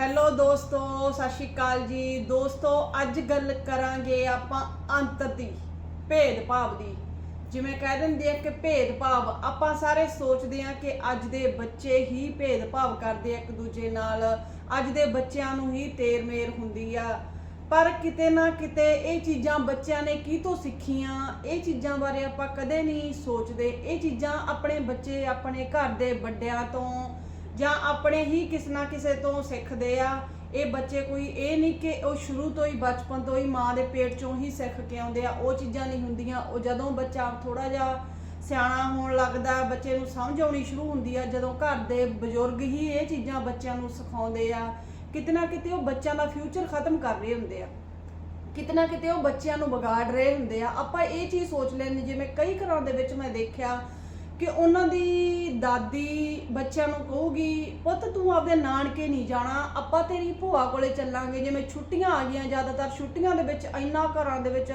Hello ਦੋਸਤੋ, ਸਤਿ ਸ਼੍ਰੀ ਅਕਾਲ ਜੀ। ਦੋਸਤੋ, ਅੱਜ ਗੱਲ ਕਰਾਂਗੇ ਆਪਾਂ ਅੰਤਰ ਦੀ, ਭੇਦਭਾਵ ਦੀ। ਜਿਵੇਂ ਕਹਿ ਦਿੰਦੇ ਆ ਕਿ ਭੇਦਭਾਵ, ਆਪਾਂ ਸਾਰੇ ਸੋਚਦੇ ਆ ਕਿ ਅੱਜ ਦੇ ਬੱਚੇ ਹੀ ਭੇਦਭਾਵ ਕਰਦੇ ਆ ਇੱਕ ਦੂਜੇ ਨਾਲ। ਅੱਜ ਦੇ ਬੱਚਿਆਂ ਨੂੰ ਹੀ ਤੇਰ ਮੇਰ ਹੁੰਦੀ ਆ। ਪਰ ਕਿਤੇ ਨਾ ਕਿਤੇ ਇਹ ਚੀਜ਼ਾਂ ਬੱਚਿਆਂ ਨੇ ਕੀ ਤੋਂ ਸਿੱਖੀਆਂ? ਇਹ ਚੀਜ਼ਾਂ ਬਾਰੇ ਆਪਾਂ ਕਦੇ ਨਹੀਂ ਸੋਚਦੇ। ਇਹ ਚੀਜ਼ਾਂ ਆਪਣੇ ਬੱਚੇ, ਆਪਣੇ ਘਰ ਦੇ ਵੱਡਿਆਂ ਤੋਂ ਜਾਂ ਆਪਣੇ ਹੀ ਕਿਸੇ ਨਾ ਕਿਸੇ ਤੋਂ ਸਿੱਖਦੇ ਆ। ਇਹ ਬੱਚੇ ਕੋਈ ਇਹ ਨਹੀਂ ਕਿ ਉਹ ਸ਼ੁਰੂ ਤੋਂ ਹੀ ਬਚਪਨ ਤੋਂ ਹੀ ਮਾਂ ਦੇ ਪੇਟ ਚੋਂ ਹੀ ਸਿੱਖ ਕੇ ਆਉਂਦੇ ਆ। ਉਹ ਚੀਜ਼ਾਂ ਨਹੀਂ ਹੁੰਦੀਆਂ। ਉਹ ਜਦੋਂ ਬੱਚਾ ਥੋੜਾ ਜਿਹਾ ਸਿਆਣਾ ਹੋਣ ਲੱਗਦਾ, ਬੱਚੇ ਨੂੰ ਸਮਝ ਆਉਣੀ ਸ਼ੁਰੂ ਹੁੰਦੀ ਆ, ਜਦੋਂ ਘਰ ਦੇ ਬਜ਼ੁਰਗ ਹੀ ਇਹ ਚੀਜ਼ਾਂ ਬੱਚਿਆਂ ਨੂੰ ਸਿਖਾਉਂਦੇ ਆ, ਕਿਤੇ ਨਾ ਕਿਤੇ ਉਹ ਬੱਚਿਆਂ ਦਾ ਫਿਊਚਰ ਖਤਮ ਕਰ ਰਹੇ ਹੁੰਦੇ ਆ। ਕਿਤੇ ਨਾ ਕਿਤੇ ਉਹ ਬੱਚਿਆਂ ਨੂੰ ਵਿਗਾੜ ਰਹੇ ਹੁੰਦੇ ਆ। ਆਪਾਂ ਇਹ ਚੀਜ਼ ਸੋਚ ਲੈਂਦੇ ਜਿਵੇਂ ਕਈ ਘਰਾਂ ਦੇ ਵਿੱਚ ਮੈਂ ਦੇਖਿਆ ਕਿ ਉਹਨਾਂ ਦੀ ਦਾਦੀ ਬੱਚਿਆਂ ਨੂੰ ਕਹੂਗੀ, ਪੁੱਤ ਤੂੰ ਆਪਦੇ ਨਾਨਕੇ ਨਹੀਂ ਜਾਣਾ, ਆਪਾਂ ਤੇਰੀ ਭੂਆ ਕੋਲੇ ਚੱਲਾਂਗੇ। ਜਿਵੇਂ ਛੁੱਟੀਆਂ ਆ ਗਈਆਂ ਜ਼ਿਆਦਾਤਰ, ਛੁੱਟੀਆਂ ਦੇ ਵਿੱਚ ਇੰਨਾ ਘਰਾਂ ਦੇ ਵਿੱਚ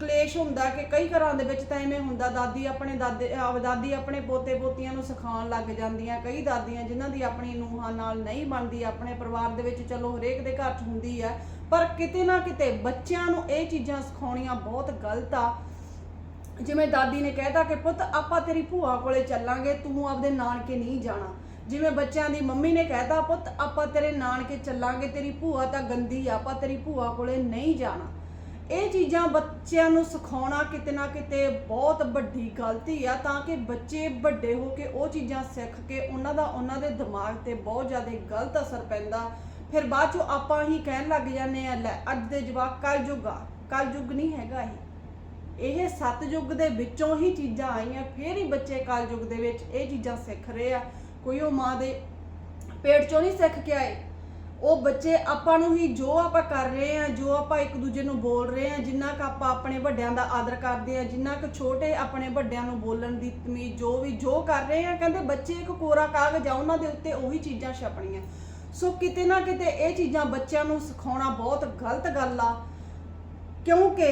ਕਲੇਸ਼ ਹੁੰਦਾ ਕਿ ਕਈ ਘਰਾਂ ਦੇ ਵਿੱਚ ਤਾਂ ਐਵੇਂ ਹੁੰਦਾ, ਦਾਦੀ ਆਪਣੇ ਦਾਦੇ ਦਾਦੀ ਆਪਣੇ ਪੋਤੇ ਪੋਤੀਆਂ ਨੂੰ ਸਿਖਾਉਣ ਲੱਗ ਜਾਂਦੀਆਂ। ਕਈ ਦਾਦੀਆਂ ਜਿਨ੍ਹਾਂ ਦੀ ਆਪਣੀ ਨੂੰਹਾਂ ਨਾਲ ਨਹੀਂ ਬਣਦੀ, ਆਪਣੇ ਪਰਿਵਾਰ ਦੇ ਵਿੱਚ ਚਲੋ ਹਰੇਕ ਦੇ ਘਰ 'ਚ ਹੁੰਦੀ ਆ ਪਰ ਕਿਤੇ ਨਾ ਕਿਤੇ ਬੱਚਿਆਂ ਨੂੰ ਇਹ ਚੀਜ਼ਾਂ ਸਿਖਾਉਣੀਆਂ ਬਹੁਤ ਗਲਤ ਆ। ਜਿਵੇਂ ਦਾਦੀ ਨੇ ਕਹਿਤਾ ਕਿ ਪੁੱਤ, ਆਪਾਂ ਤੇਰੀ ਭੂਆ ਕੋਲੇ ਚੱਲਾਂਗੇ, ਤੂੰ ਆਪਦੇ ਨਾਨਕੇ ਨਹੀਂ ਜਾਣਾ। ਜਿਵੇਂ ਬੱਚਿਆਂ ਦੀ ਮੰਮੀ ਨੇ ਕਹਿਤਾ, ਪੁੱਤ, ਆਪਾਂ ਤੇਰੇ ਨਾਨਕੇ ਚੱਲਾਂਗੇ, ਤੇਰੀ ਭੂਆ ਤਾਂ ਗੰਦੀ ਆ, ਆਪਾਂ ਤੇਰੀ ਭੂਆ ਕੋਲੇ ਨਹੀਂ ਜਾਣਾ। ਇਹ ਚੀਜ਼ਾਂ ਬੱਚਿਆਂ ਨੂੰ ਸਿਖਾਉਣਾ ਕਿਤੇ ਨਾ ਕਿਤੇ ਬਹੁਤ ਵੱਡੀ ਗਲਤੀ ਆ, ਤਾਂ ਕਿ ਬੱਚੇ ਵੱਡੇ ਹੋ ਕੇ ਉਹ ਚੀਜ਼ਾਂ ਸਿੱਖ ਕੇ ਉਹਨਾਂ ਦਾ, ਉਹਨਾਂ ਦੇ ਦਿਮਾਗ ਤੇ ਬਹੁਤ ਜ਼ਿਆਦਾ ਗਲਤ ਅਸਰ ਪੈਂਦਾ। ਫਿਰ ਬਾਅਦ ਚੋਂ ਆਪਾਂ ਹੀ ਕਹਿਣ ਲੱਗ ਜਾਂਦੇ ਆ, ਲੈ, ਅੱਜ ਦੇ ਜਵਾਕ ਕਲਯੁੱਗ ਆ ਕਲਯੁੱਗ ਨਹੀਂ ਹੈਗਾ ਇਹ। ਇਹ ਸਤਜੁਗ ਦੇ ਵਿੱਚੋਂ ਹੀ ਚੀਜ਼ਾਂ ਆਈਆਂ, ਫਿਰ ਹੀ ਬੱਚੇ ਕਲਯੁਗ ਦੇ ਵਿੱਚ ਇਹ ਚੀਜ਼ਾਂ ਸਿੱਖ ਰਹੇ ਆ। ਕੋਈ ਉਹ ਮਾਂ ਦੇ ਪੇਟ ਚੋਂ ਨਹੀਂ ਸਿੱਖ ਕੇ ਆਏ। ਉਹ ਬੱਚੇ ਆਪਾਂ ਨੂੰ ਹੀ ਜੋ ਆਪਾਂ ਕਰ ਰਹੇ ਆ, ਜੋ ਆਪਾਂ ਇੱਕ ਦੂਜੇ ਨੂੰ ਬੋਲ ਰਹੇ ਆ, ਜਿੰਨਾ ਕੁ ਆਪਾਂ ਆਪਣੇ ਵੱਡਿਆਂ ਦਾ ਆਦਰ ਕਰਦੇ ਆ, ਜਿੰਨਾ ਕੁ ਛੋਟੇ ਆਪਣੇ ਵੱਡਿਆਂ ਨੂੰ ਬੋਲਣ ਦੀ ਤਮੀਜ਼, ਜੋ ਵੀ, ਜੋ ਕਰ ਰਹੇ ਆ, ਕਹਿੰਦੇ ਬੱਚੇ ਇੱਕ ਕੋਰਾ ਕਾਗਜ਼ ਆ, ਉਹਨਾਂ ਦੇ ਉੱਤੇ ਉਹੀ ਚੀਜ਼ਾਂ ਛਪਣੀਆਂ। ਸੋ ਕਿਤੇ ਨਾ ਕਿਤੇ ਇਹ ਚੀਜ਼ਾਂ ਬੱਚਿਆਂ ਨੂੰ ਸਿਖਾਉਣਾ ਬਹੁਤ ਗਲਤ ਗੱਲ ਆ, ਕਿਉਂਕਿ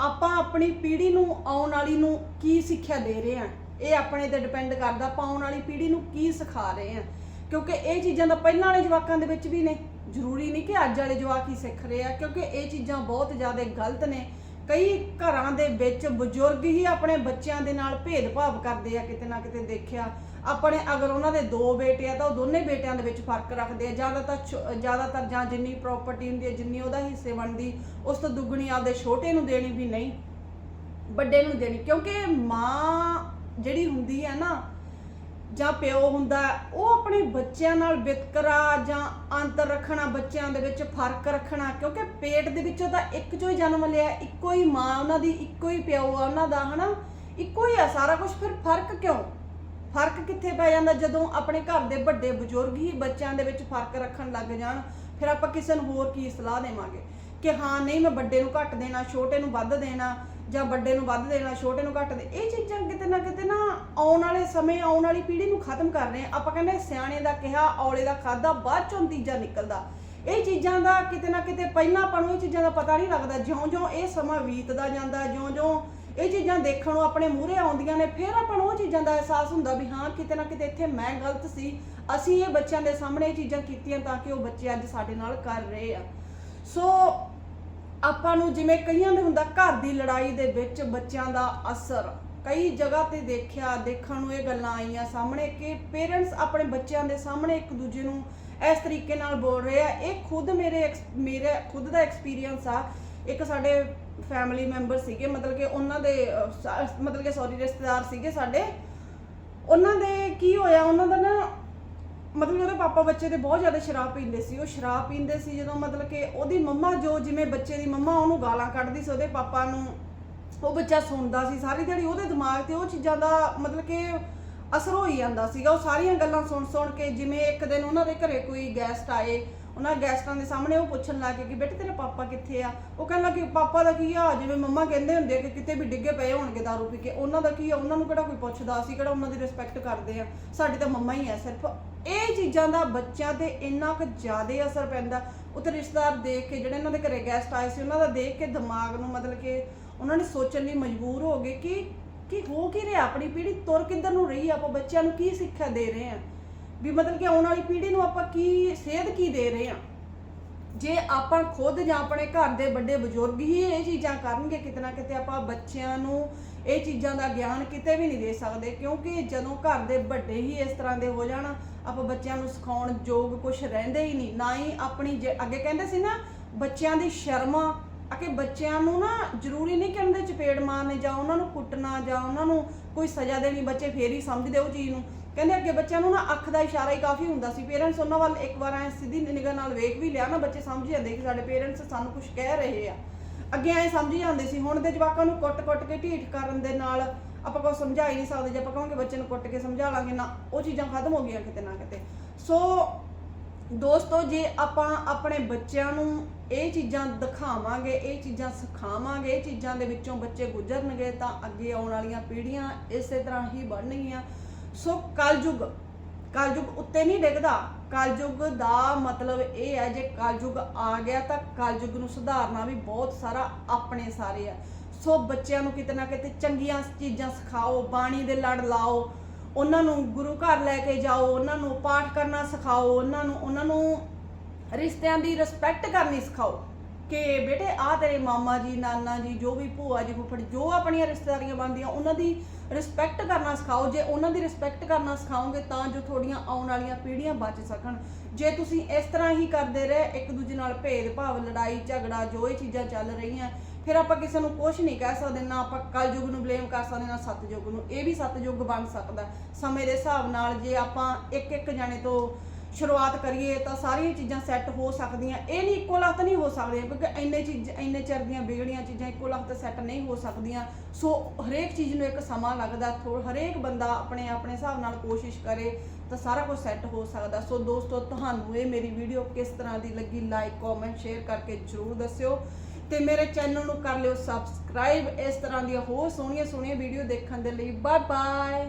ਆਪਾਂ ਆਪਣੀ ਪੀੜ੍ਹੀ ਨੂੰ ਆਉਣ ਵਾਲੀ ਨੂੰ ਕੀ ਸਿੱਖਿਆ ਦੇ ਰਹੇ ਹਾਂ? ਇਹ ਆਪਣੇ ਤੇ ਡਿਪੈਂਡ ਕਰਦਾ ਆਪਾਂ ਆਉਣ ਵਾਲੀ ਪੀੜ੍ਹੀ ਨੂੰ ਕੀ ਸਿਖਾ ਰਹੇ ਹਾਂ? ਕਿਉਂਕਿ ਇਹ ਚੀਜ਼ਾਂ ਤਾਂ ਪਹਿਲਾਂ ਵਾਲੇ ਜਵਾਕਾਂ ਦੇ ਵਿੱਚ ਵੀ ਨੇ। ਜ਼ਰੂਰੀ ਨਹੀਂ ਕਿ ਅੱਜ ਵਾਲੇ ਜਵਾਕ ਹੀ ਸਿੱਖ ਰਹੇ ਆ, ਕਿਉਂਕਿ ਇਹ ਚੀਜ਼ਾਂ ਬਹੁਤ ਜ਼ਿਆਦਾ ਗਲਤ ਨੇ। ਕਈ ਘਰਾਂ ਦੇ ਵਿੱਚ ਬਜ਼ੁਰਗ ਹੀ ਆਪਣੇ ਬੱਚਿਆਂ ਦੇ ਨਾਲ ਭੇਦਭਾਵ ਕਰਦੇ ਆ, ਕਿਤੇ ਨਾ ਕਿਤੇ ਦੇਖਿਆ। ਆਪਣੇ ਅਗਰ ਉਹਨਾਂ ਦੇ ਦੋ ਬੇਟੇ ਆ, ਤਾਂ ਉਹ ਦੋਨੇ ਬੇਟਿਆਂ ਦੇ ਵਿੱਚ ਫ਼ਰਕ ਰੱਖਦੇ ਆ। ਜ਼ਿਆਦਾਤਰ ਜ਼ਿਆਦਾਤਰ ਜਾਂ ਜਿੰਨੀ ਪ੍ਰਾਪਰਟੀ ਹੁੰਦੀ ਹੈ ਜਿੰਨੀ ਉਹਦਾ ਹਿੱਸੇ ਬਣਦੀ, ਉਸ ਤੋਂ ਦੁੱਗਣੀ ਆਪਦੇ ਛੋਟੇ ਨੂੰ ਦੇਣੀ ਵੀ ਨਹੀਂ, ਵੱਡੇ ਨੂੰ ਦੇਣੀ। ਕਿਉਂਕਿ ਮਾਂ ਜਿਹੜੀ ਹੁੰਦੀ ਹੈ ਨਾ ਜਾਂ ਪਿਓ ਹੁੰਦਾ, ਉਹ ਆਪਣੇ ਬੱਚਿਆਂ ਨਾਲ ਵਿਤਕਰਾ ਜਾਂ ਅੰਤਰ ਰੱਖਣਾ, ਬੱਚਿਆਂ ਦੇ ਵਿੱਚ ਫ਼ਰਕ ਰੱਖਣਾ, ਕਿਉਂਕਿ ਪੇਟ ਦੇ ਵਿੱਚੋਂ ਤਾਂ ਇੱਕ ਚੋਂ ਹੀ ਜਨਮ ਲਿਆ, ਇੱਕੋ ਹੀ ਮਾਂ ਉਹਨਾਂ ਦੀ, ਇੱਕੋ ਹੀ ਪਿਓ ਆ ਉਹਨਾਂ ਦਾ, ਹਨਾ? ਇੱਕੋ ਹੀ ਆ ਸਾਰਾ ਕੁਝ ਫਿਰ ਫ਼ਰਕ ਕਿਉਂ? ਫ਼ਰਕ ਕਿੱਥੇ ਪੈ ਜਾਂਦਾ? ਜਦੋਂ ਆਪਣੇ ਘਰ ਦੇ ਵੱਡੇ ਬਜ਼ੁਰਗ ਹੀ ਬੱਚਿਆਂ ਦੇ ਵਿੱਚ ਫ਼ਰਕ ਰੱਖਣ ਲੱਗ ਜਾਣ, ਫਿਰ ਆਪਾਂ ਕਿਸੇ ਨੂੰ ਹੋਰ ਕੀ ਸਲਾਹ ਦੇਵਾਂਗੇ? ਕਿ ਹਾਂ, ਨਹੀਂ, ਮੈਂ ਵੱਡੇ ਨੂੰ ਘੱਟ ਦੇਣਾ, ਛੋਟੇ ਨੂੰ ਵੱਧ ਦੇਣਾ ਜਾਂ ਵੱਡੇ ਨੂੰ ਵੱਧ ਦੇਣਾ, ਛੋਟੇ ਨੂੰ ਘੱਟ ਦੇ, ਇਹ ਚੀਜ਼ਾਂ ਕਿਤੇ ਨਾ ਕਿਤੇ ਨਾ ਆਉਣ ਵਾਲੇ ਸਮੇਂ, ਆਉਣ ਵਾਲੀ ਪੀੜ੍ਹੀ ਨੂੰ ਖਤਮ ਕਰ ਰਹੇ ਆ। ਆਪਾਂ ਕਹਿੰਦੇ ਸਿਆਣੇ ਦਾ ਕਿਹਾ, ਔਲੇ ਦਾ ਖਾਦਾ ਬਾਅਦ ਚੋਂ ਨਤੀਜਾ ਨਿਕਲਦਾ। ਇਹ ਚੀਜ਼ਾਂ ਦਾ ਕਿਤੇ ਨਾ ਕਿਤੇ ਪਹਿਲਾਂ ਆਪਾਂ ਨੂੰ ਇਹ ਚੀਜ਼ਾਂ ਦਾ ਪਤਾ ਨਹੀਂ ਲੱਗਦਾ। ਜਿਉਂ-ਜਿਉਂ ਇਹ ਸਮਾਂ ਬੀਤਦਾ ਜਾਂਦਾ, ਜਿਉਂ-ਜਿਉਂ ਇਹ ਚੀਜ਼ਾਂ ਦੇਖਣ ਨੂੰ ਆਪਣੇ ਮੂਹਰੇ ਆਉਂਦੀਆਂ ਨੇ, ਫਿਰ ਆਪਾਂ ਨੂੰ ਉਹ ਚੀਜ਼ਾਂ ਦਾ ਅਹਿਸਾਸ ਹੁੰਦਾ ਵੀ ਹਾਂ, ਕਿਤੇ ਨਾ ਕਿਤੇ ਇੱਥੇ ਮੈਂ ਗਲਤ ਸੀ। ਅਸੀਂ ਇਹ ਬੱਚਿਆਂ ਦੇ ਸਾਹਮਣੇ ਇਹ ਚੀਜ਼ਾਂ ਕੀਤੀਆਂ ਤਾਂ ਕਿ ਉਹ ਬੱਚੇ ਅੱਜ ਸਾਡੇ ਨਾਲ ਕਰ ਰਹੇ ਆ। ਸੋ ਆਪਾਂ ਨੂੰ ਜਿਵੇਂ ਕਈਆਂ ਦੇ ਹੁੰਦਾ ਘਰ ਦੀ ਲੜਾਈ ਦੇ ਵਿੱਚ ਬੱਚਿਆਂ ਦਾ ਅਸਰ। ਕਈ ਜਗ੍ਹਾ ਤੇ ਦੇਖਿਆ, ਦੇਖਣ ਨੂੰ ਇਹ ਗੱਲਾਂ ਆਈਆਂ ਸਾਹਮਣੇ ਕਿ ਪੇਰੈਂਟਸ ਆਪਣੇ ਬੱਚਿਆਂ ਦੇ ਸਾਹਮਣੇ ਇੱਕ ਦੂਜੇ ਨੂੰ ਇਸ ਤਰੀਕੇ ਨਾਲ ਬੋਲ ਰਹੇ ਆ। ਇਹ ਖੁਦ ਮੇਰੇ ਐਕਸ- ਮੇਰੇ ਖੁਦ ਦਾ ਐਕਸਪੀਰੀਅੰਸ ਆ। ਇੱਕ ਸਾਡੇ ਫੈਮਿਲੀ ਮੈਂਬਰ ਸੀਗੇ, ਮਤਲਬ ਕਿ ਉਹਨਾਂ ਦੇ ਮਤਲਬ ਕਿ ਸੌਰੀ ਰਿਸ਼ਤੇਦਾਰ ਸੀਗੇ ਸਾਡੇ। ਉਹਨਾਂ ਦੇ ਕੀ ਹੋਇਆ, ਉਹਨਾਂ ਦਾ ਨਾ ਮਤਲਬ ਉਹਦੇ ਪਾਪਾ ਬੱਚੇ ਦੇ ਬਹੁਤ ਜ਼ਿਆਦਾ ਸ਼ਰਾਬ ਪੀਂਦੇ ਸੀ। ਉਹ ਸ਼ਰਾਬ ਪੀਂਦੇ ਸੀ ਜਦੋਂ ਮਤਲਬ ਕਿ ਉਹਦੀ ਮੰਮਾ ਜੋ ਜਿਵੇਂ ਬੱਚੇ ਦੀ ਮੰਮਾ ਉਹਨੂੰ ਗਾਲਾਂ ਕੱਢਦੀ ਸੀ, ਉਹਦੇ ਪਾਪਾ ਨੂੰ ਉਹ ਬੱਚਾ ਸੁਣਦਾ ਸੀ। ਸਾਰੀ ਦਿਹਾੜੀ ਉਹਦੇ ਦਿਮਾਗ ਤੇ ਉਹ ਚੀਜ਼ਾਂ ਦਾ ਮਤਲਬ ਕਿ ਅਸਰ ਹੋਈ ਜਾਂਦਾ ਸੀਗਾ। ਉਹ ਸਾਰੀਆਂ ਗੱਲਾਂ ਸੁਣ ਸੁਣ ਕੇ ਜਿਵੇਂ ਇੱਕ ਦਿਨ ਉਹਨਾਂ ਦੇ ਘਰੇ ਕੋਈ ਗੈਸਟ ਆਏ ਉਹਨਾਂ ਗੈਸਟਾਂ ਦੇ ਸਾਹਮਣੇ ਉਹ ਪੁੱਛਣ ਲੱਗੇ ਕਿ ਬੇਟੇ ਤੇਰੇ ਪਾਪਾ ਕਿੱਥੇ ਆ? ਉਹ ਕਹਿਣ ਲੱਗੇ ਪਾਪਾ ਦਾ ਕੀ ਆ? ਜਿਵੇਂ ਮੰਮਾ ਕਹਿੰਦੇ ਹੁੰਦੇ ਆ ਕਿ ਕਿਤੇ ਵੀ ਡਿੱਗੇ ਪਏ ਹੋਣਗੇ ਦਾਰੂ ਪੀ ਕੇ, ਉਹਨਾਂ ਦਾ ਕੀ ਆ? ਉਹਨਾਂ ਨੂੰ ਕਿਹੜਾ ਕੋਈ ਪੁੱਛਦਾ? ਅਸੀਂ ਕਿਹੜਾ ਉਹਨਾਂ ਦੀ ਰਿਸਪੈਕਟ ਕਰਦੇ ਆ? ਸਾਡੀ ਤਾਂ ਮੰਮਾ ਹੀ ਆ ਸਿਰਫ। ਇਹ ਚੀਜ਼ਾਂ ਦਾ ਬੱਚਿਆਂ ਤੇ ਇੰਨਾ ਕੁ ਜ਼ਿਆਦਾ ਅਸਰ ਪੈਂਦਾ। ਉੱਤੇ ਰਿਸ਼ਤੇਦਾਰ ਦੇਖ ਕੇ, ਜਿਹੜੇ ਇਹਨਾਂ ਦੇ ਘਰੇ ਗੈਸਟ ਆਏ ਸੀ, ਉਹਨਾਂ ਦਾ ਦੇਖ ਕੇ ਦਿਮਾਗ ਨੂੰ ਮਤਲਬ ਕਿ ਉਹਨਾਂ ਨੇ ਸੋਚਣ ਲਈ ਮਜਬੂਰ ਹੋ ਗਏ ਕਿ ਕਿ ਹੋ ਕੀ ਰਿਹਾ? ਆਪਣੀ ਪੀੜ੍ਹੀ ਤੁਰ ਕਿੱਧਰ ਨੂੰ ਰਹੀ ਆ? ਆਪਾਂ ਬੱਚਿਆਂ ਨੂੰ ਕੀ ਸਿੱਖਿਆ ਦੇ ਰਹੇ ਆ? ਵੀ ਮਤਲਬ ਕਿ ਆਉਣ ਵਾਲੀ ਪੀੜ੍ਹੀ ਨੂੰ ਆਪਾਂ ਕੀ ਸੇਧ ਕੀ ਦੇ ਰਹੇ ਹਾਂ? ਜੇ ਆਪਾਂ ਖੁਦ ਜਾਂ ਆਪਣੇ ਘਰ ਦੇ ਵੱਡੇ ਬਜ਼ੁਰਗ ਹੀ ਇਹ ਚੀਜ਼ਾਂ ਕਰਨਗੇ, ਕਿਤੇ ਨਾ ਕਿਤੇ ਆਪਾਂ ਬੱਚਿਆਂ ਨੂੰ ਇਹ ਚੀਜ਼ਾਂ ਦਾ ਗਿਆਨ ਕਿਤੇ ਵੀ ਨਹੀਂ ਦੇ ਸਕਦੇ, ਕਿਉਂਕਿ ਜਦੋਂ ਘਰ ਦੇ ਵੱਡੇ ਹੀ ਇਸ ਤਰ੍ਹਾਂ ਦੇ ਹੋ ਜਾਣ, ਆਪਾਂ ਬੱਚਿਆਂ ਨੂੰ ਸਿਖਾਉਣ ਯੋਗ ਕੁਝ ਰਹਿੰਦੇ ਹੀ ਨਹੀਂ। ਨਾ ਹੀ ਆਪਣੀ ਜੇ- ਅੱਗੇ ਕਹਿੰਦੇ ਸੀ ਨਾ, ਬੱਚਿਆਂ ਦੀ ਸ਼ਰਮ ਆ ਬੱਚਿਆਂ ਨੂੰ ਨਾ ਜ਼ਰੂਰੀ ਨਹੀਂ ਕਿ ਉਹਨਾਂ ਦੇ ਚਪੇੜ ਮਾਰਨੇ ਜਾਂ ਉਹਨਾਂ ਨੂੰ ਕੁੱਟਣਾ ਜਾਂ ਉਹਨਾਂ ਨੂੰ ਕੋਈ ਸਜ਼ਾ ਦੇਣੀ, ਬੱਚੇ ਫੇਰ ਹੀ ਸਮਝਦੇ ਉਹ ਚੀਜ਼ ਨੂੰ। ਕਹਿੰਦੇ ਅੱਗੇ ਬੱਚਿਆਂ ਨੂੰ ਨਾ ਅੱਖ ਦਾ ਇਸ਼ਾਰਾ ਹੀ ਕਾਫੀ ਹੁੰਦਾ ਸੀ। ਪੇਰੈਂਟਸ ਉਹਨਾਂ ਵੱਲ ਇੱਕ ਵਾਰ ਐ ਸਿੱਧੀ ਨਿਗਾਹ ਨਾਲ ਵੇਖ ਵੀ ਲਿਆ ਨਾ, ਬੱਚੇ ਸਮਝ ਜਾਂਦੇ ਕਿ ਸਾਡੇ ਪੇਰੈਂਟਸ ਸਾਨੂੰ ਕੁਝ ਕਹਿ ਰਹੇ ਆ। ਅੱਗੇ ਐ ਸਮਝ ਜਾਂਦੇ ਸੀ। ਹੁਣ ਦੇ ਜਵਾਕਾਂ ਨੂੰ ਕੁੱਟ-ਕੁੱਟ ਕੇ ਢੀਠ ਕਰਨ ਦੇ ਨਾਲ ਆਪਾਂ ਕੋਈ ਸਮਝਾ ਹੀ ਨਹੀਂ ਸਕਦੇ। ਜੇ ਆਪਾਂ ਕਹਾਂਗੇ ਬੱਚੇ ਨੂੰ ਕੁੱਟ ਕੇ ਸਮਝਾ ਲਾਂਗੇ ਨਾ, ਉਹ ਚੀਜ਼ਾਂ ਖਤਮ ਹੋ ਗਈਆਂ ਕਿਤੇ ਨਾ ਕਿਤੇ। ਸੋ ਦੋਸਤੋ, ਜੇ ਆਪਾਂ ਆਪਣੇ ਬੱਚਿਆਂ ਨੂੰ ਇਹ ਚੀਜ਼ਾਂ ਦਿਖਾਵਾਂਗੇ, ਇਹ ਚੀਜ਼ਾਂ ਸਿਖਾਵਾਂਗੇ, ਇਹ ਚੀਜ਼ਾਂ ਦੇ ਵਿੱਚੋਂ ਬੱਚੇ ਗੁਜ਼ਰਨਗੇ, ਤਾਂ ਅੱਗੇ ਆਉਣ ਵਾਲੀਆਂ ਪੀੜ੍ਹੀਆਂ ਇਸੇ ਤਰ੍ਹਾਂ ਹੀ ਬਣਨਗੀਆਂ। ਸੋ ਕਲਯੁਗ ਕਲਯੁਗ ਉੱਤੇ ਨਹੀਂ ਡਿੱਗਦਾ। ਕਲਯੁਗ ਦਾ ਮਤਲਬ ਇਹ ਹੈ, ਜੇ ਕਲਯੁਗ ਆ ਗਿਆ ਤਾਂ ਕਲਯੁਗ ਨੂੰ ਸੁਧਾਰਨਾ ਵੀ ਬਹੁਤ ਸਾਰਾ ਆਪਣੇ ਸਾਰੇ ਆ। ਸੋ ਬੱਚਿਆਂ ਨੂੰ ਕਿਤੇ ਨਾ ਕਿਤੇ ਚੰਗੀਆਂ ਚੀਜ਼ਾਂ ਸਿਖਾਓ, ਬਾਣੀ ਦੇ ਲੜ ਲਾਓ, ਉਹਨਾਂ ਨੂੰ ਗੁਰੂ ਘਰ ਲੈ ਕੇ ਜਾਓ, ਉਹਨਾਂ ਨੂੰ ਪਾਠ ਕਰਨਾ ਸਿਖਾਓ, ਉਹਨਾਂ ਨੂੰ ਉਹਨਾਂ ਨੂੰ ਰਿਸ਼ਤਿਆਂ ਦੀ ਰਿਸਪੈਕਟ ਕਰਨੀ ਸਿਖਾਓ। ਕਿ ਬੇਟੇ ਆ ਤੇਰੇ ਮਾਮਾ ਜੀ, ਨਾਨਾ ਜੀ, ਜੋ ਵੀ ਭੂਆ ਜੀ, ਫੁੱਫੜ, ਜੋ ਆਪਣੀਆਂ ਰਿਸ਼ਤੇਦਾਰੀਆਂ ਬਣਦੀਆਂ, ਉਹਨਾਂ ਦੀ ਰਿਸਪੈਕਟ ਕਰਨਾ ਸਿਖਾਓ। ਜੇ ਉਹਨਾਂ ਦੀ ਰਿਸਪੈਕਟ ਕਰਨਾ ਸਿਖਾਓਗੇ ਤਾਂ ਜੋ ਤੁਹਾਡੀਆਂ ਆਉਣ ਵਾਲੀਆਂ ਪੀੜ੍ਹੀਆਂ ਬਚ ਸਕਣ। ਜੇ ਤੁਸੀਂ ਇਸ ਤਰ੍ਹਾਂ ਹੀ ਕਰਦੇ ਰਹੇ, ਇੱਕ ਦੂਜੇ ਨਾਲ ਭੇਦਭਾਵ, ਲੜਾਈ, ਝਗੜਾ, ਜੋ ਇਹ ਚੀਜ਼ਾਂ ਚੱਲ ਰਹੀਆਂ, ਫਿਰ ਆਪਾਂ ਕਿਸੇ ਨੂੰ ਕੁਝ ਨਹੀਂ ਕਹਿ ਸਕਦੇ, ਨਾ ਆਪਾਂ ਕਲਯੁਗ ਨੂੰ ਬਲੇਮ ਕਰ ਸਕਦੇ, ਨਾ ਸਤਯੁਗ ਨੂੰ। ਇਹ ਵੀ ਸਤਯੁਗ ਬਣ ਸਕਦਾ। ਸਮੇਂ ਦੇ ਹਿਸਾਬ ਨਾਲ ਜੇ ਆਪਾਂ ਇੱਕ ਇੱਕ ਜਾਣੇ ਤੋਂ ਸ਼ੁਰੂਆਤ ਕਰੀਏ ਤਾਂ ਸਾਰੀਆਂ ਚੀਜ਼ਾਂ ਸੈੱਟ ਹੋ ਸਕਦੀਆਂ। ਇਹ ਨਹੀਂ ਇੱਕੋ ਲਖਤ ਨਹੀਂ ਹੋ ਸਕਦੀਆਂ ਕਿਉਂਕਿ ਇੰਨੇ ਚੀਜ਼, ਇੰਨੇ ਚਿਰ ਦੀਆਂ ਵਿਗੜੀਆਂ ਚੀਜ਼ਾਂ ਇੱਕੋ ਲੱਖ ਲਖਤ ਸੈੱਟ ਨਹੀਂ ਹੋ ਸਕਦੀਆਂ। ਸੋ ਹਰੇਕ ਚੀਜ਼ ਨੂੰ ਇੱਕ ਸਮਾਂ ਲੱਗਦਾ, ਥੋ ਹਰੇਕ ਬੰਦਾ ਆਪਣੇ ਆਪਣੇ ਹਿਸਾਬ ਨਾਲ ਕੋਸ਼ਿਸ਼ ਕਰੇ ਤਾਂ ਸਾਰਾ ਕੁਝ ਸੈੱਟ ਹੋ ਸਕਦਾ। ਸੋ ਦੋਸਤੋ, ਤੁਹਾਨੂੰ ਇਹ ਮੇਰੀ ਵੀਡੀਓ ਕਿਸ ਤਰ੍ਹਾਂ ਦੀ ਲੱਗੀ ਲਾਈਕ ਕਮੈਂਟ ਸ਼ੇਅਰ ਕਰਕੇ ਜਰੂਰ ਦੱਸਿਓ ਤੇ ਮੇਰੇ ਚੈਨਲ ਨੂੰ ਕਰ ਲਿਓ ਸਬਸਕ੍ਰਾਈਬ ਇਸ ਤਰ੍ਹਾਂ ਦੀਆਂ ਹੋਰ ਸੋਹਣੀਆਂ ਸੋਹਣੀਆਂ ਵੀਡੀਓ ਦੇਖਣ ਦੇ ਲਈ ਬਾਏ ਬਾਏ